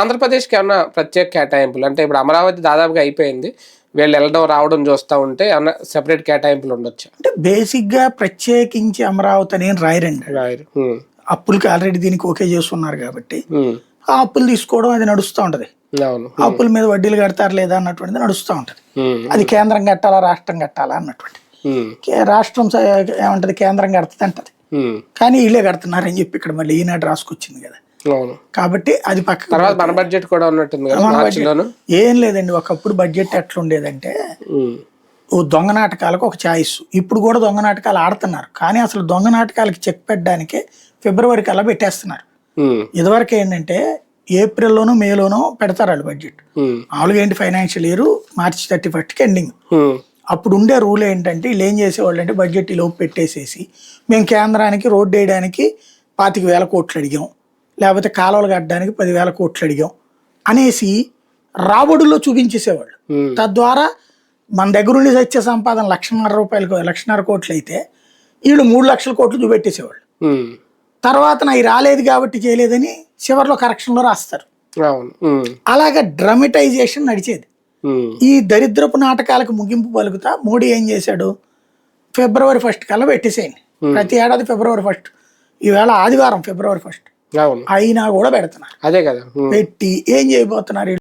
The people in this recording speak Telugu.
ఆంధ్రప్రదేశ్కి ఏమన్నా ప్రత్యేక కేటాయింపులు? అంటే ఇప్పుడు అమరావతి దాదాపుగా అయిపోయింది. వీళ్ళు వెళ్ళడం రావడం చూస్తూ ఉంటే ఏమన్నా సెపరేట్ కేటాయింపులు ఉండొచ్చు? అంటే బేసిక్గా ప్రత్యేకించి అమరావతి అని రాయరండి. రాయరు. అప్పులకి ఆల్రెడీ దీనికి ఓకే చేస్తున్నారు కాబట్టి. ఆ అప్పులు తీసుకోవడం అది నడుస్తూ ఉంటది. అప్పుల మీద వడ్డీలు కడతారు లేదా అన్నటువంటిది నడుస్తూ ఉంటది. అది కేంద్రం కట్టాలా రాష్ట్రం కట్టాలా అన్నటువంటి. రాష్ట్రం ఏమంటది కేంద్రం కడుతుంది అంటది కానీ వీళ్ళే కడుతున్నారని చెప్పి ఇక్కడ మళ్ళీ ఈనాడు రాసుకొచ్చింది కదా. కాబట్టి అది పక్క తర్వాత మన బడ్జెట్ కూడా ఉన్నట్టుంది ఏం లేదండి ఒకప్పుడు బడ్జెట్ ఎట్లుండేదంటే దొంగ నాటకాలకు ఒక ఛాయిస్ ఇప్పుడు కూడా దొంగ నాటకాలు ఆడుతున్నారు. కానీ అసలు దొంగ నాటకాలకి చెక్ పెట్టడానికే ఫిబ్రవరి కల్లా పెట్టేస్తున్నారు. ఇదివరకు ఏంటంటే ఏప్రిల్లోనూ మేలోనూ పెడతారు వాళ్ళు బడ్జెట్ మామూలుగా ఏంటి ఫైనాన్షియల్ ఇయర్ మార్చి థర్టీ ఫస్ట్కి ఎండింగ్ అప్పుడు ఉండే రూల్ ఏంటంటే వీళ్ళు ఏం చేసేవాళ్ళు అంటే బడ్జెట్ ఈ లోపు పెట్టేసేసి మేము కేంద్రానికి రోడ్డు వేయడానికి పాతిక వేల కోట్లు అడిగాం. లేకపోతే కాలువలు కట్టడానికి పదివేల కోట్లు అడిగాం అనేసి రాబడుల్లో చూపించేసేవాళ్ళు. తద్వారా మన దగ్గర ఉండి వచ్చే సంపాదన లక్షన్నర రూపాయలు లక్షన్నర కోట్లు అయితే వీళ్ళు మూడు లక్షల కోట్లు చూపెట్టేసేవాళ్ళు. తర్వాత నా రాలేదు కాబట్టి చేయలేదని చివరిలో కరెక్షన్లో రాస్తారు. అలాగ డ్రమటైజేషన్ నడిచేది. ఈ దరిద్రపు నాటకాలకు ముగింపు పలుకుతా మోడీ ఏం చేశాడు? ఫిబ్రవరి ఫస్ట్ కల్లా పెట్టేసేయండి ప్రతి ఏడాది ఫిబ్రవరి ఫస్ట్. ఈవేళ ఆదివారం ఫిబ్రవరి ఫస్ట్. అయినా కూడా పెడుతున్నారు అదే కదా. పెట్టి ఏం చేయబోతున్నారు?